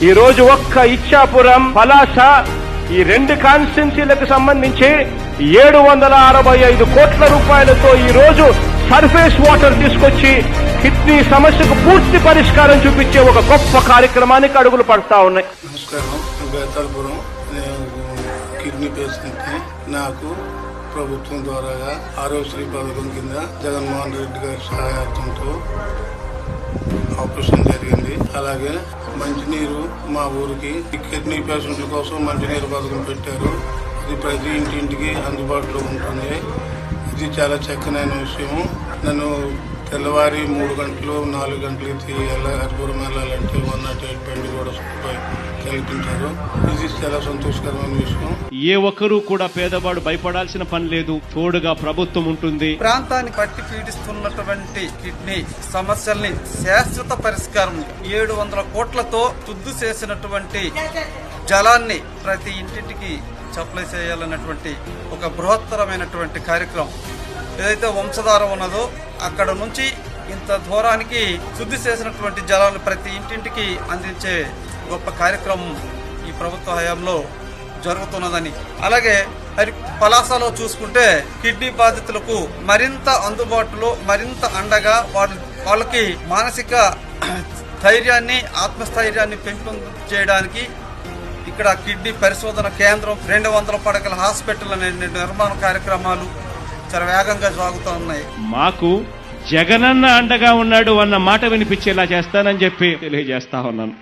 ఈ రోజు ఒక్క ఇచ్చాపురం పలాస ఈ రెండు కాన్స్టిట్యున్సీలకు సంబంధించి ఏడు వందల అరవై ఐదు కోట్ల రూపాయలతో ఈ రోజు సర్ఫేస్ వాటర్ తీసుకొచ్చి కిడ్నీ సమస్యకు పూర్తి పరిష్కారం చూపించే ఒక గొప్ప కార్యక్రమానికి అడుగులు పడతా ఉన్నాయి. నమస్కారం. కిడ్నీ పేషెంట్ నాకు ప్రభుత్వం ద్వారా ఆరోగ్యశ్రీ పథకం కింద జగన్మోహన్ రెడ్డి గారి సహాయార్థంతో ఆపరేషన్ జరిగింది. అలాగే మంచినీరు మా ఊరికి కిడ్నీ పేషెంట్ల కోసం మంచినీరు పథకం పెట్టారు. ఇది ప్రతి ఇంటింటికి అందుబాటులో ఉంటుంది. ఇది చాలా చక్కనైన విషయం. నన్ను తెల్లవారి మూడు గంటలు నాలుగు గంటలకి వెళ్ళాలి వెళ్ళాపురం వెళ్ళాలంటే వన్ నాట్ ఎయిట్ బండి కూడా సూపర్ కల్పించారు ఇది చాలా సంతోషకరమైన విషయం ఏ ఒక్కరూ కూడా పేదవాడు భయపడాల్సిన పని లేదు. తోడుగా ప్రభుత్వం ఉంటుంది. ప్రాంతాన్ని పట్టి పీడిస్తున్నటువంటి కిడ్నీ సమస్యల్ని శాశ్వత పరిష్కారం ఏడు వందల కోట్లతో తుద్దు చేసినటువంటి జలాన్ని ప్రతి ఇంటింటికి సప్లై చేయాలన్నటువంటి ఒక బృహత్తరమైనటువంటి కార్యక్రమం. ఏదైతే వంశధార ఉన్నదో అక్కడ నుంచి ఇంత దూరానికి శుద్ధి చేసినటువంటి జలాన్ని ప్రతి ఇంటింటికి అందించే గొప్ప కార్యక్రమం ఈ ప్రభుత్వ హయాంలో జరుగుతున్నదని. అలాగే మరి పలాసలో చూసుకుంటే కిడ్నీ బాధితులకు మరింత అందుబాటులో మరింత అండగా వాళ్ళ వాళ్ళకి మానసిక ధైర్యాన్ని ఆత్మస్థైర్యాన్ని పెంపొంది చేయడానికి ఇక్కడ కిడ్నీ పరిశోధన కేంద్రం రెండు వందల పడకల హాస్పిటల్ అనే నిర్మాణ కార్యక్రమాలు చాలా వేగంగా సాగుతూ ఉన్నాయి. మాకు జగనన్న అండగా ఉన్నాడు అన్న మాట వినిపించేలా చేస్తానని చెప్పి తెలియజేస్తా ఉన్నాను.